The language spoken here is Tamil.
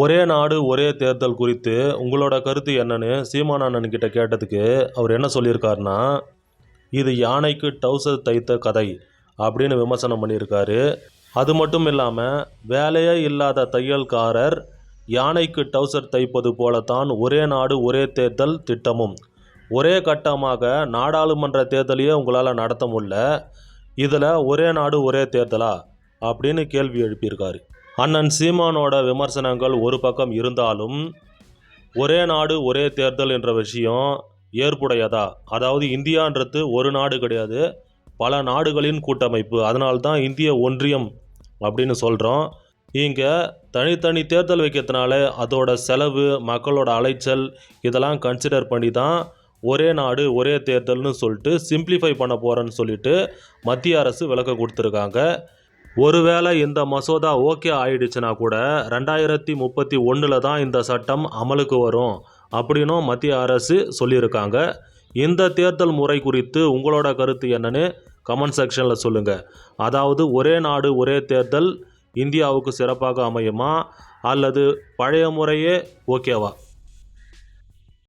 ஒரே நாடு ஒரே தேர்தல் குறித்து உங்களோட கருத்து என்னன்னு சீமானண்ணன் கிட்ட கேட்டதுக்கு அவர் என்ன சொல்லியிருக்காருன்னா இது யானைக்கு டவுசர் தைத்த கதை அப்படின்னு விமர்சனம் பண்ணியிருக்காரு. அது மட்டும் இல்லாமல் வேலையே இல்லாத தையல்காரர் யானைக்கு டவுசர் தைப்பது போலத்தான் ஒரே நாடு ஒரே தேர்தல் திட்டமும். ஒரே கட்டமாக நாடாளுமன்ற தேர்தலையே உங்களால் நடத்த முடியல. இதில் ஒரே நாடு ஒரே தேர்தலா? அப்படின்னு கேள்வி எழுப்பியிருக்காரு. அண்ணன் சீமானோட விமர்சனங்கள் ஒரு பக்கம் இருந்தாலும் ஒரே நாடு ஒரே தேர்தல் என்ற விஷயம் ஏற்புடையதா? அதாவது இந்தியான்றது ஒரு நாடு கிடையாது பல நாடுகளின் கூட்டமைப்பு. அதனால்தான் இந்திய ஒன்றியம் அப்படின்னு சொல்கிறோம் இங்கே தனித்தனி தேர்தல் வைக்கிறதுனால அதோட செலவு மக்களோட அலைச்சல் இதெல்லாம் கன்சிடர் பண்ணி தான் ஒரே நாடு ஒரே தேர்தல்னு சொல்லிட்டு சிம்ப்ளிஃபை பண்ண போகிறேன்னு சொல்லிட்டு மத்திய அரசு விளக்கம் கொடுத்துருக்காங்க. ஒருவேளை இந்த மசோதா ஓகே ஆயிடுச்சுன்னா கூட ரெண்டாயிரத்தி முப்பத்தி ஒன்றில் தான் இந்த சட்டம் அமலுக்கு வரும் அப்படின்னும் மத்திய அரசு சொல்லியிருக்காங்க. இந்த தேர்தல் முறை குறித்து உங்களோட கருத்து என்னன்னு கமெண்ட் செக்ஷனில் சொல்லுங்கள் அதாவது ஒரே நாடு ஒரே தேர்தல் இந்தியாவுக்கு சிறப்பாக அமையுமா அல்லது பழைய முறையே ஓகேவா?